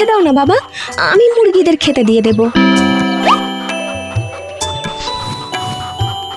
রেখে দাও না বাবা। আমি মুরগিদের খেতে দিয়ে দেব।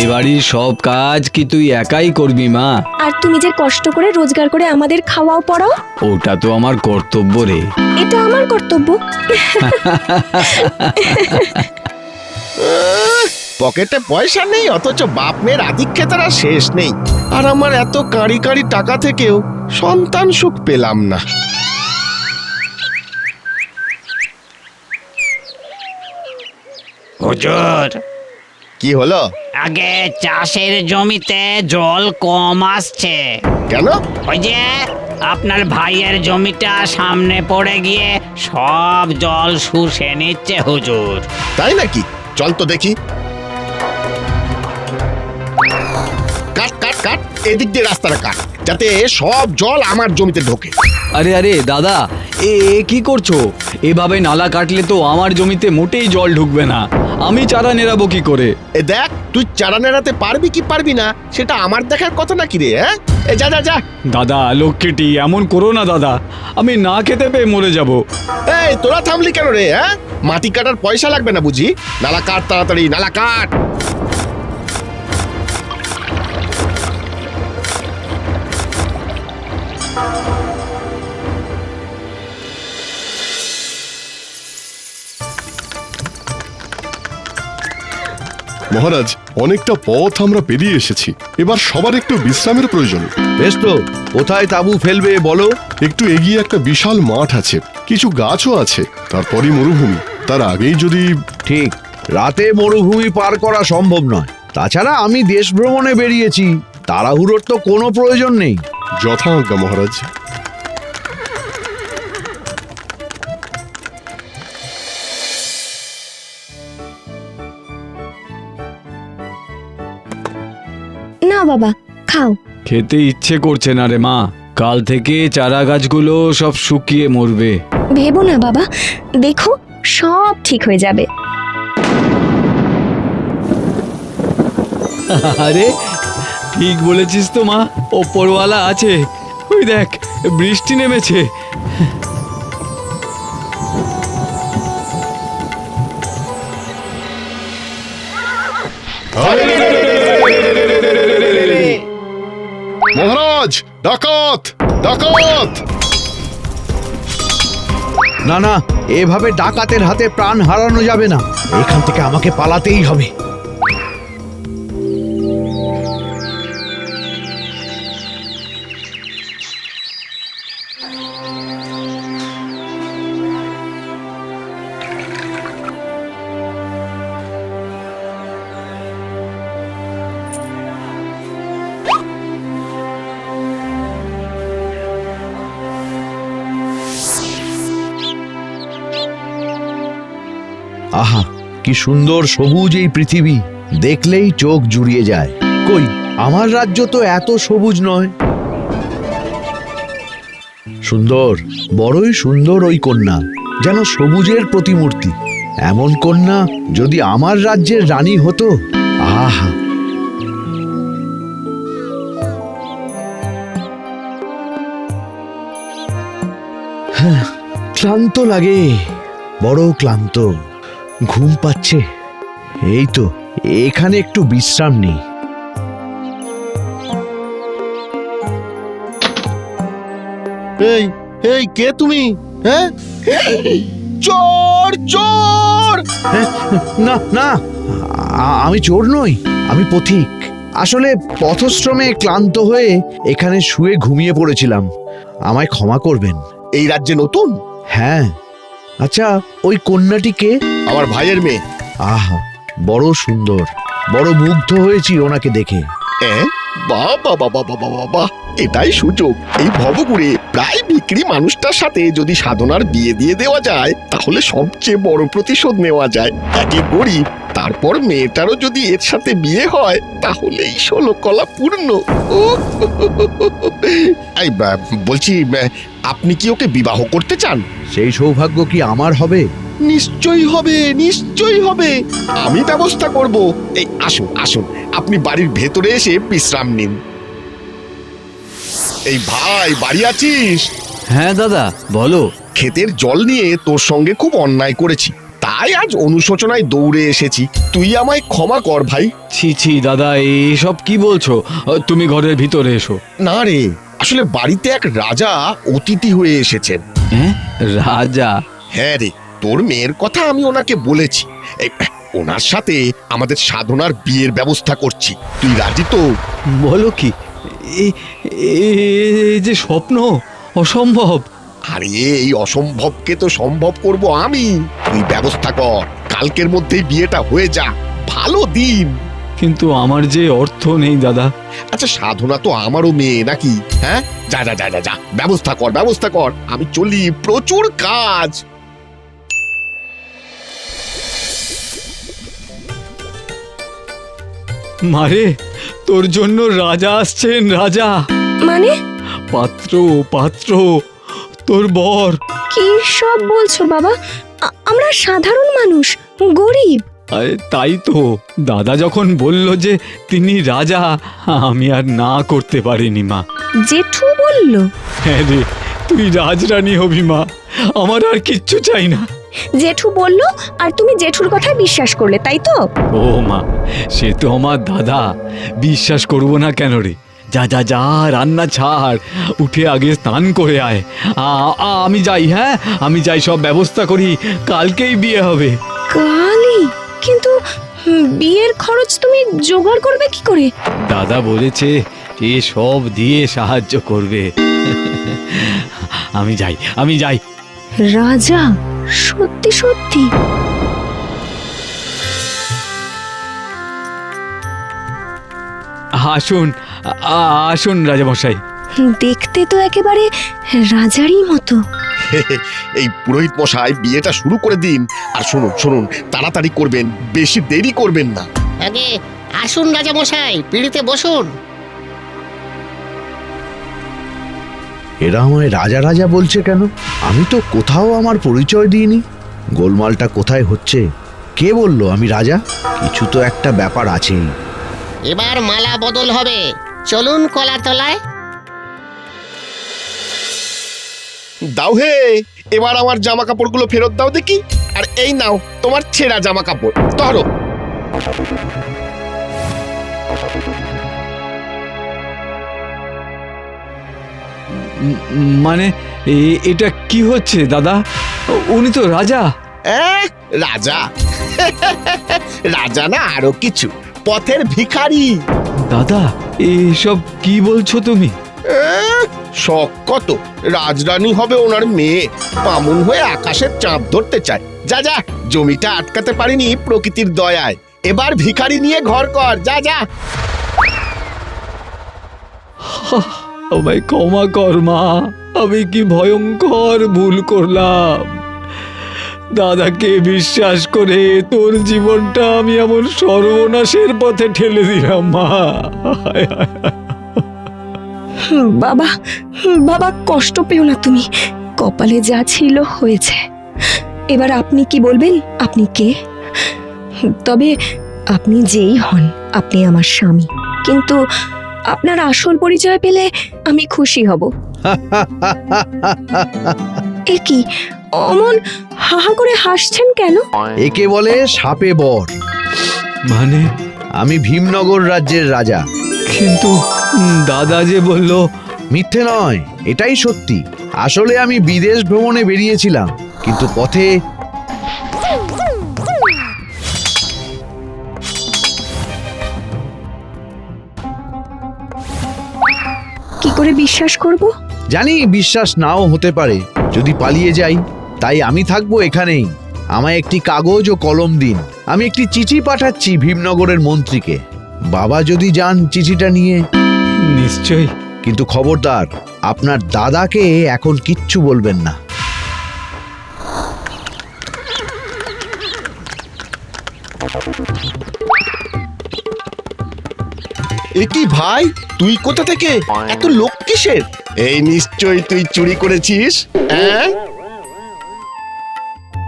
এ বাড়ির সব কাজ কি তুই একাই করবি মা? আর তুমি যে কষ্ট করে রোজগার করে আমাদের খাওয়াও পড়াও? ওটা তো আমার কর্তব্য রে। এটা আমার কর্তব্য। পকেটে পয়সা নেই অথচ বাপ মেয়ের আধিক্যতার আর শেষ নেই। আর আমার এত কাঁড়ি কাঁড়ি টাকা থেকেও সন্তান সুখ পেলাম না। হুজুর। কি হলো? আগে চাষের জমিতে জল কম আসছে। কেন? ওই যে আপনার ভাইয়ের জমিটা সামনে পড়ে গিয়ে সব জল শুষে নিচ্ছে হুজুর। তাই নাকি? চল তো দেখি। কাট কাট কাট। এদিক দিয়ে রাস্তাটা কাট যাতে সব জল আমার জমিতে ঢোকে। আরে আরে দাদা এ এ কি করছ? এভাবে নালা কাটলে তো আমার জমিতে মোটেই জল ঢুকবে না। আমি চারা নেড়াবো কি করে? এ দেখ তুই চারা নেড়াতে পারবি কি পারবি না সেটা আমার দেখার কথা নাকি রে হ্যাঁ? এ যা যা যা। দাদা লক্ষ্মীটি এমন করো না দাদা। আমি না খেতে পেয়ে মরে যাব। এই তোরা থামলি কেন রে হ্যাঁ? মাটি কাটার পয়সা লাগবে না বুঝি? নালা কাট তাড়াতাড়ি নালা কাট। মহারাজ অনেকটা পথ আমরা পেরিয়ে এসেছি। এবার সবার একটু বিশ্রামের প্রয়োজন। বেশ তো কোথায় তাবু ফেলবে বলো? একটু এগিয়ে একটা বিশাল মাঠ আছে কিছু গাছও আছে তারপরই মরুভূমি। তার আগেই যদি ঠিক রাতে মরুভূমি পার করা সম্ভব নয়। তাছাড়া আমি দেশ ভ্রমণে বেরিয়েছি তাড়াহুড়োর তো কোনো প্রয়োজন নেই। যথাজ্ঞা মহারাজ। না বাবা খাও। খেতে ইচ্ছে করছে না রে মা। কাল থেকে চারা গাছগুলো সব শুকিয়ে মরবে। ভেবো না বাবা দেখো সব ঠিক হয়ে যাবে। আরে ঠিক বলেছিস তো মা ওপরওয়ালা আছে। ওই দেখ বৃষ্টি নেমেছে। মহারাজ, ডাকাত ডাকাত! না না, এভাবে ডাকাতের হাতে প্রাণ হারানো যাবে না। এখান থেকে আমাকে পালাতেই হবে। আহা কি সুন্দর সবুজ এই পৃথিবী। দেখলেই চোখ জুড়িয়ে যায়। কই আমার রাজ্য তো এত সবুজ নয়। সুন্দর বড়ই সুন্দর ওই কন্যা যেন সবুজের প্রতিমূর্তি। এমন কন্যা যদি আমার রাজ্যের রানী হতো আহা। হ্যাঁ, ক্লান্ত লাগে বড় ক্লান্ত। ঘুম পাচ্ছে। এই তো এখানে একটু বিশ্রাম নেই। এই এই কে তুমি? হ্যাঁ? চোর চোর! না না আমি চোর নই আমি পথিক। আসলে পথশ্রমে ক্লান্ত হয়ে এখানে শুয়ে ঘুমিয়ে পড়েছিলাম। আমায় ক্ষমা করবেন। এই রাজ্যে নতুন? হ্যাঁ। আচ্ছা ওই কন্যাটিকে আমার ভাইয়ের মেয়ে। আহা বড় সুন্দর। বড় মুগ্ধ হয়েছি ওনাকে দেখে। বাবা বাবা বাবা বাবা এটাই সুযোগ। এই ভবগুড়ে প্রায় বিক্রি মানুষটার সাথে যদি সাধনার বিয়ে দিয়ে দেওয়া যায় তাহলে সবচেয়ে বড় প্রতিশোধ নেওয়া যায়। একে গরিব তারপর মেয়েটারও যদি এর সাথে বিয়ে হয় তাহলেই ষোলো কলা পূর্ণ এই বলছি আপনি কি ওকে বিবাহ করতে চান? সেই সৌভাগ্য কি আমার হবে? নিশ্চয়ই হবে নিশ্চয়ই হবে। আমি ব্যবস্থা করব। এই আসুন আসুন। আপনি বাড়ির ভেতরে এসে বিশ্রাম নিন। এই ভাই বাড়ি আছিস? হ্যাঁ দাদা বলো। ক্ষেতের জল নিয়ে তোর সঙ্গে খুব অন্যায় করেছি। তাই আজ অনুশোচনায় দৌড়ে এসেছি। তুই আমায় ক্ষমা কর ভাই। ছি ছি দাদা এসব কি বলছো? তুমি ঘরের ভিতরে এসো। না রে আসলে বাড়িতে এক রাজা অতিথি হয়ে এসেছেন। হ্যাঁ? রাজা? হ্যাঁ রে তোর মেয়ের কথা আমি ওনাকে বলেছি। ওনার সাথে আমাদের সাধনার বিয়ের ব্যবস্থা করছি। তুই রাজি তো? বলো কি এ- এ- এ যে স্বপ্ন অসম্ভব। আরে এই অসম্ভবকে তো সম্ভব করব আমি। তুই ব্যবস্থা কর কালকের মধ্যেই বিয়েটা হয়ে যা। ভালো দিন। কিন্তু আমার যে অর্থ নেই দাদা। আচ্ছা সাধনা তো আমারও মেয়ে নাকি? হ্যাঁ? যা যা যা যা যা। ব্যবস্থা কর ব্যবস্থা কর। আমি চলি প্রচুর কাজ। মারে তোর জন্য রাজা আসছেন রাজা। মানে? পাত্র পাত্র তোর বর। কি সব বলছো বাবা? আ- আমরা সাধারণ মানুষ গরিব। আরে তাই তো। দাদা যখন বলল যে তিনি রাজা আমি আর না করতে পারিনি মা। জেঠু বলল। হ্যাঁ রে তুই রাজরানী হবি মা। আমার আর কিচ্ছু চাই না। জেঠু বলল আর তুমি জেঠুর কথায় বিশ্বাস করলে তাই তো? ও মা সে তো আমার দাদা। বিশ্বাস করব না কেন রে? যা যা যা রান্না ছাড় উঠে আগে স্নান করে আয়। আ- আ- আমি যাই হ্যাঁ? আমি যাই সব ব্যবস্থা করি। কালকেই বিয়ে হবে। কালি কিন্তু হুম, বিয়ের খরচ তুমি জোগাড় করবে কি করে? দাদা বলেছে এ সব দিয়ে সাহায্য করবে। আমি যাই আমি যাই। রাজা সত্যি সত্যি। আসুন আসুন রাজামশাই। দেখতে তো একেবারে রাজারই মতো। এই পুরোহিত মশাই বিয়েটা শুরু করে দিন। আর শুনুন শুনুন তাড়াতাড়ি করবেন বেশি দেরি করবেন না। আগে আসুন রাজামশাই পিড়িতে বসুন। এরা আমায় রাজা রাজা বলছে কেন? আমি তো কোথাও আমার পরিচয় দিইনি। গোলমালটা কোথায় হচ্ছে? কে বলল আমি রাজা? কিছু তো একটা ব্যাপার আছেই। এবার মালা বদল হবে। চলুন কলাতলায়। দাও হে এবার আমার জামা কাপড়গুলো ফেরত দাও দেখি। আর এই নাও তোমার ছেঁড়া জামা কাপড় ধরো মানে এটা কি হচ্ছে দাদা? উনি তো রাজা। রাজা? রাজা না আরও কিছু পথের ভিখারি। দাদা এসব কি বলছো তুমি? শখ কত রাজরানী হবে ওনার মেয়ে। পামুন হয়ে আকাশের চাঁদ ধরতে চায়। যা যা জমিটা আটকাতে পারিনি প্রকৃতির দয়ায়। এবার ভিখারি নিয়ে ঘর কর যা যা। আমায় ক্ষমা কর, মা। আমি কি ভয়ঙ্কর ভুল করলাম। দাদাকে বিশ্বাস করে তোর জীবনটা আমি এমন সর্বনাশের পথে ঠেলে দিলাম, মা। বাবা বাবা, কষ্ট পেও না তুমি। কপালে যা ছিল হয়েছে। এবার আপনি কি বলবেন? আপনি কে? তবে আপনি যেই হন, আপনি আমার স্বামী। কিন্তু আপনার আসল পরিচয় পেলে আমি খুশি হব। এ কি অমন হাহা করে হাসছেন কেন? একে বলে সাপে বর। মানে? আমি ভীমনগর রাজ্যের রাজা। কিন্তু দাদা যে বলল মিথ্যে নয় এটাই সত্যি। আসলে আমি বিদেশ ভ্রমণে বেরিয়েছিলাম কিন্তু পথে করে বিশ্বাস করব? জানি বিশ্বাস নাও হতে পারে। যদি পালিয়ে যাই তাই আমি থাকব এখানেই। আমায় একটি কাগজ ও কলম দিন। আমি একটি চিঠি পাঠাচ্ছি ভীমনগরের মন্ত্রীকে। বাবা যদি যান চিঠিটা নিয়ে। নিশ্চয়ই। কিন্তু খবরদার আপনার দাদাকে এখন কিচ্ছু বলবেন না। এ কি ভাই? তুই কোথা থেকে? এত লোক কিসের? এই নিশ্চয়ই তুই চুরি করেছিস? হ্যাঁ?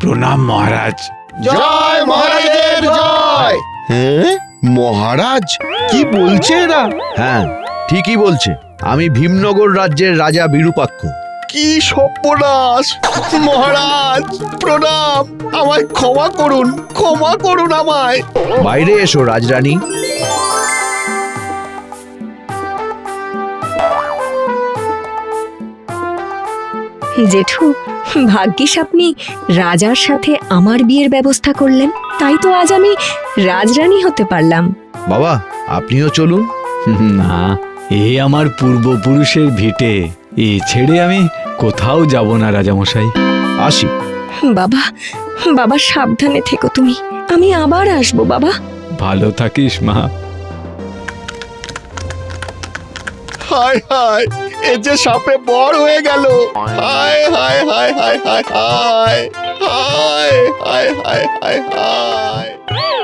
প্রণাম মহারাজ। জয় মহারাজের জয়! হ্যাঁ? মহারাজ কি বলছে এরা? হ্যাঁ ঠিকই বলছে। আমি ভীমনগর রাজ্যের রাজা বিরূপাক্ষ। কি সর্বনাশ! মহারাজ প্রণাম! আমায় ক্ষমা করুন ক্ষমা করুন আমায়! বাইরে এসো রাজরানী। জেঠু ভাগ্যিস আপনি রাজার সাথে আমার বিয়ের ব্যবস্থা করলেন তাই তো আজ আমি রাজরানী হতে পারলাম। বাবা আপনিও চলুন। না এ আমার পূর্বপুরুষের ভিটে। এ ছেড়ে আমি কোথাও যাব না রাজামশাই। আসি। বাবা বাবা সাবধানে থেকো তুমি। আমি আবার আসব বাবা। ভালো থাকিস মা। হায় হায়। এ যে সাপে বড় হয়ে গেল হায় হায় হায় হায় হায় হায় হায় হায় হায় হায় হায়